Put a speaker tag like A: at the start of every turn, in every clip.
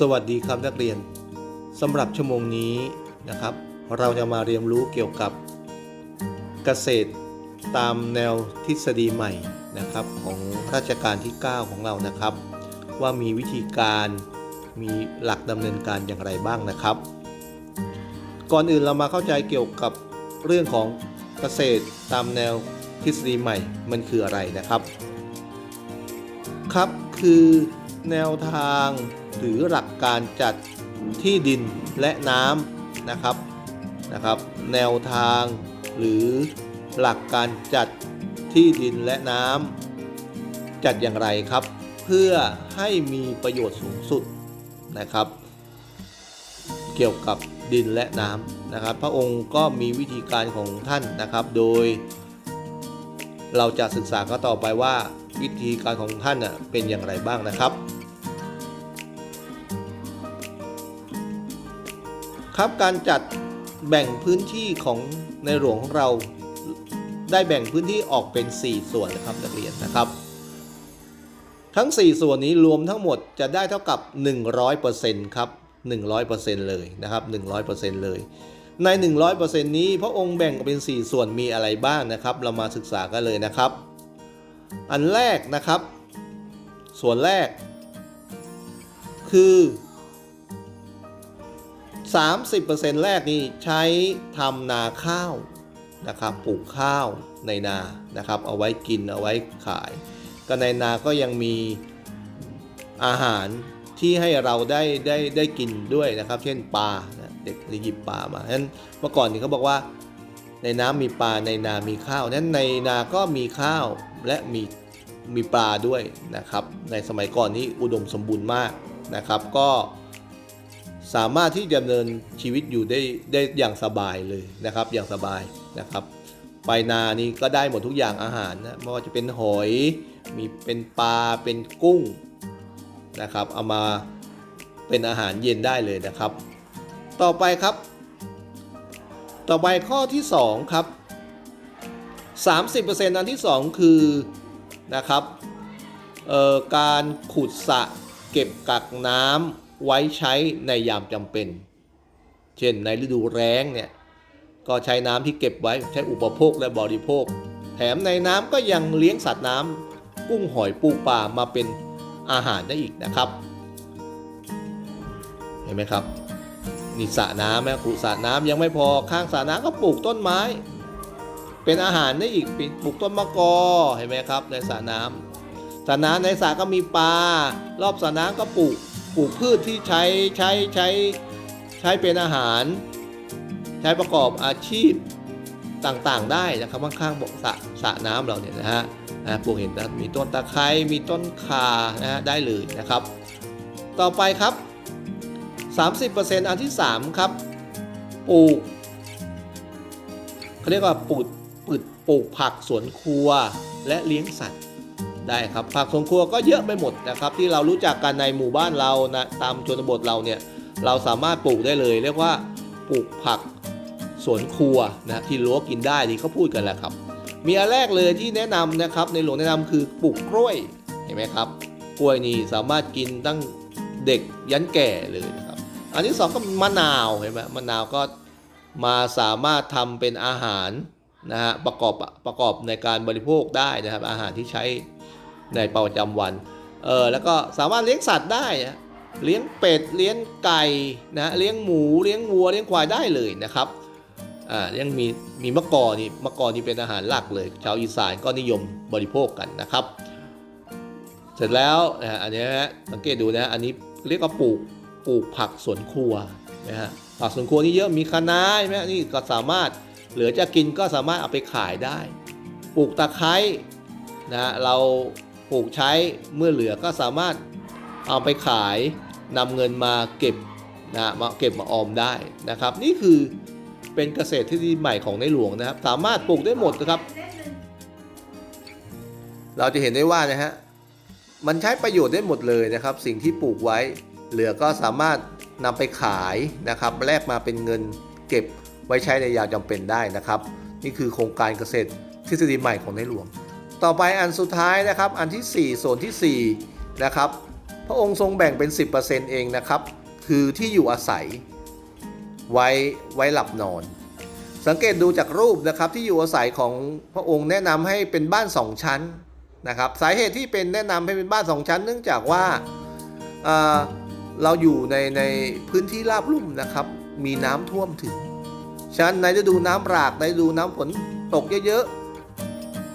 A: สวัสดีครับนักเรียนสำหรับชั่วโมงนี้นะครับ เราจะมาเรียนรู้เกี่ยวกับเกษตรตามแนวทฤษฎีใหม่นะครับ ของราชการที่ 9 ของเรานะครับ ว่ามีวิธีการมีหลักดำเนินการอย่างไรบ้างนะครับ ก่อนอื่นเรามาเข้าใจเกี่ยวกับเรื่องของเกษตรตามแนวทฤษฎีใหม่มันคืออะไรนะครับ ครับคือแนวทาง หรือหลักการจัดที่ดินและน้ำนะครับนะครับ แนวทางหรือหลักการจัดที่ดินและน้ำจัดอย่างไรครับ เพื่อให้มีประโยชน์สูงสุดนะครับ เกี่ยวกับดินและน้ำนะครับ พระองค์ก็มีวิธีการของท่านนะครับ โดย เราจะศึกษาก็ต่อไปว่าวิธีการของท่านเป็นอย่างไรบ้างนะครับ ครับการจัดแบ่งพื้นที่ของในหลวงของเราได้แบ่งพื้นที่ออกเป็น 4 ส่วนนะครับนักเรียนนะครับ ทั้ง 4 ส่วนนี้รวมทั้งหมดจะได้เท่ากับ 100%ครับ 100%เลยนะครับ 100%เลย ใน 100%นี้พระองค์แบ่งออกเป็น 4 ส่วนมีอะไรบ้างนะครับ เรามาศึกษากันเลยนะครับ อันแรกนะครับ ส่วนแรก คือ 30%แรกนี่ใช้ทำนาข้าวนะครับปลูกข้าวในนานะครับ เอาไว้กินเอาไว้ขาย ก็ในนาก็ยังมีอาหารที่ให้เราได้ได้ได้กินด้วยนะครับ เช่นปลาเด็กหยิบปลามาฉะนั้นเมื่อก่อนนี่เขาบอกว่า ในน้ำมีปลาในนามีข้าวนั้นในนาก็มีข้าวและมีมีปลาด้วยนะครับ ในสมัยก่อนนี้อุดมสมบูรณ์มากนะครับ ก็ สามารถที่ดำเนินชีวิตอยู่ได้ได้อย่างสบายเลยนะครับอย่างสบายนะครับไปนานี่ก็ได้หมดทุกอย่างอาหารนะไม่ว่าจะเป็นหอยมีเป็นปลาเป็นกุ้งนะครับเอามาเป็นอาหารเย็นได้เลยนะครับ ต่อไปครับ ต่อไปข้อที่ 2 ครับ 30%อันที่ 2 คือนะครับเอ่อการขุดสระเก็บกักน้ำ ไว้ใช้ในยามจำเป็น เช่นในฤดูแล้งเนี่ยก็ใช้น้ำที่เก็บไว้ใช้อุปโภคและบริโภค แถมในน้ำก็ยังเลี้ยงสัตว์น้ำกุ้งหอยปูปลามาเป็นอาหารได้อีกนะครับ เห็นไหมครับนี่สระน้ำนะขุดสระน้ำยังไม่พอข้างสระน้ำก็ปลูกต้นไม้ เป็นอาหารได้อีกปลูกต้นมะกอเห็นไหมครับในสระน้ำสระน้ำในสระก็มีปลารอบสระน้ำก็ปลูก ปลูกพืชที่ใช้ใช้ใช้ใช้เป็นอาหาร ใช้ประกอบอาชีพต่างๆ ได้นะครับข้างๆบอกสระสระน้ำเราเนี่ยนะฮะนะปลูกเห็นนะมีต้นตะไคร้มีต้นข่านะฮะได้เลยนะครับ ต่อไปครับ 30%อันที่ 3 ครับปลูกเขาเรียกว่าปลูกปลูกปลูกผักสวนครัวและเลี้ยงสัตว์ ได้ครับผักสวนครัวก็เยอะไปหมดนะครับ ที่เรารู้จักกันในหมู่บ้านเรานะตามชนบทเราเนี่ยเราสามารถปลูกได้เลย เรียกว่าปลูกผักสวนครัวนะที่รั้วกินได้ที่เขาพูดกันแหละครับ มีอันแรกเลยที่แนะนำนะครับ ในหลวงแนะนำคือปลูกกล้วยเห็นไหมครับ กล้วยนี่สามารถกินตั้งเด็กยันแก่เลยนะครับอันที่สองก็มะนาวเห็นไหมมะนาวก็มาสามารถทำเป็นอาหารนะฮะประกอบประกอบในการบริโภคได้นะครับ อาหารที่ใช้ ในประจำวันเออแล้วก็สามารถเลี้ยงสัตว์ได้เลี้ยงเป็ดเลี้ยงไก่นะเลี้ยงหมูเลี้ยงวัวเลี้ยงควายได้เลยนะครับอ่ายังมีมีมะกอนี่มะกอนี่เป็นอาหารหลักเลย ชาวอีสานก็นิยมบริโภคกันนะครับ เสร็จแล้วนะอันนี้ฮะสังเกตดูนะฮะอันนี้เรียกว่าปลูกปลูกผักสวนครัวนะฮะผักสวนครัวนี่เยอะมีคะน้าใช่ไหมนี่ก็สามารถเหลือจะกินก็สามารถเอาไปขายได้ ปลูกตะไคร้นะฮะเรา ปลูกใช้เมื่อเหลือก็สามารถเอาไปขายนำเงินมาเก็บนะมาเก็บมาออมได้นะครับ นี่คือเป็นเกษตรที่ดีใหม่ของในหลวงนะครับ สามารถปลูกได้หมดนะครับ เราจะเห็นได้ว่านะฮะมันใช้ประโยชน์ได้หมดเลยนะครับ สิ่งที่ปลูกไว้เหลือก็สามารถนำไปขายนะครับแลกมาเป็นเงินเก็บไว้ใช้ในยามจำเป็นได้นะครับ นี่คือโครงการเกษตรทฤษฎีใหม่ของในหลวง ต่อไปอันสุดท้ายนะครับอันที่ 4 ส่วนที่ 4 นะครับ พระองค์ทรงแบ่งเป็น 10%เองนะครับ คือที่อยู่อาศัย ไว้ไว้หลับนอน สังเกตดูจากรูปนะครับที่อยู่อาศัยของพระองค์แนะนำให้เป็นบ้านสองชั้นนะครับ สาเหตุที่เป็นแนะนำให้เป็นบ้านสองชั้น เนื่องจากว่าเอ่อเราอยู่ในในพื้นที่ราบลุ่มนะครับ มีน้ำท่วมถึงฉะนั้นในฤดูน้ำหลากในฤดูน้ำฝนตกเยอะๆ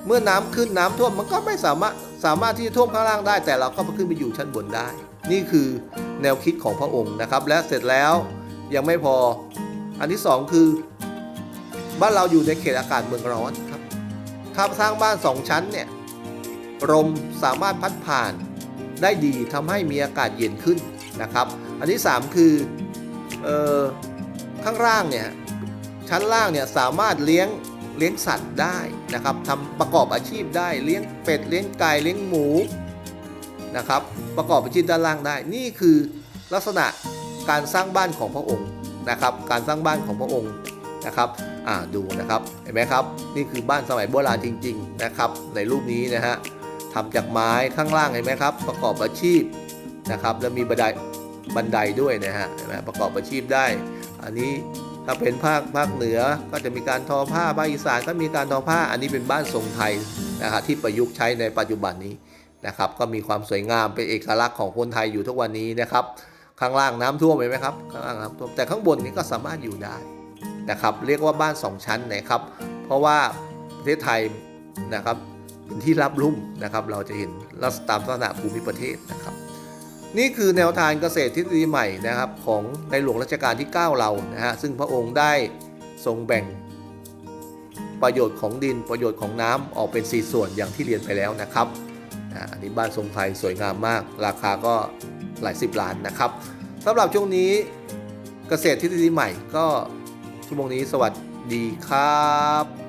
A: เมื่อน้ำขึ้นน้ำท่วมมันก็ไม่สามารถสามารถที่จะท่วมข้างล่างได้ แต่เราก็ขึ้นไปอยู่ชั้นบนได้ นี่คือแนวคิดของพระองค์นะครับ และเสร็จแล้วยังไม่พอ อันที่สองคือ บ้านเราอยู่ในเขตอากาศเมืองร้อนครับ ถ้าสร้างบ้านสองชั้นเนี่ยลมสามารถพัดผ่านได้ดีทำให้มีอากาศเย็นขึ้นนะครับ อันที่ 3 คือออข้างล่างเนี่ยชั้นล่างเนี่ยสามารถเลี้ยง เลี้ยงสัตว์ได้นะครับทำประกอบอาชีพได้เลี้ยงเป็ดเลี้ยงไก่เลี้ยงหมูนะครับประกอบอาชีพด้านล่างได้ นี่คือลักษณะการสร้างบ้านของพระองค์นะครับการสร้างบ้านของพระองค์นะครับอ่าดูนะครับเห็นไหมครับนี่คือบ้านสมัยโบราณจริงๆนะครับในรูปนี้นะฮะทำจากไม้ข้างล่างเห็นไหมครับประกอบอาชีพนะครับแล้วมีบันไดบันไดด้วยนะฮะเห็นไหมประกอบอาชีพได้ อันนี้ ถ้าเป็นภาคภาคเหนือก็จะมีการทอผ้าภาคอีสานก็มีการทอผ้าอันนี้เป็นบ้านทรงไทยนะครับที่ประยุกต์ใช้ในปัจจุบันนี้นะครับ ก็มีความสวยงามเป็นเอกลักษณ์ของคนไทยอยู่ทุกวันนี้นะครับ ข้างล่างน้ำท่วมเห็นไหมครับข้างล่างน้ำท่วมแต่ข้างบนนี้ก็สามารถอยู่ได้นะครับเรียกว่าบ้าน 2 ชั้นนะครับ เพราะว่าประเทศไทยนะครับเป็นที่รับลุ่มนะครับ เราจะเห็นลักษณะตามลักษณะภูมิประเทศนะครับ นี่คือแนวทางเกษตรทฤษฎีใหม่นะครับของในหลวงรัชกาลที่ 9 เรานะฮะซึ่งพระองค์ได้ทรงแบ่งประโยชน์ของดินประโยชน์ของน้ำออกเป็น 4 ส่วนอย่างที่เรียนไปแล้วนะครับอันนี้บ้านทรงไทยสวยงามมาก ราคาก็หลายสิบล้านนะครับสำหรับช่วงนี้เกษตรทฤษฎีใหม่ก็ชั่วโมงนี้สวัสดีครับ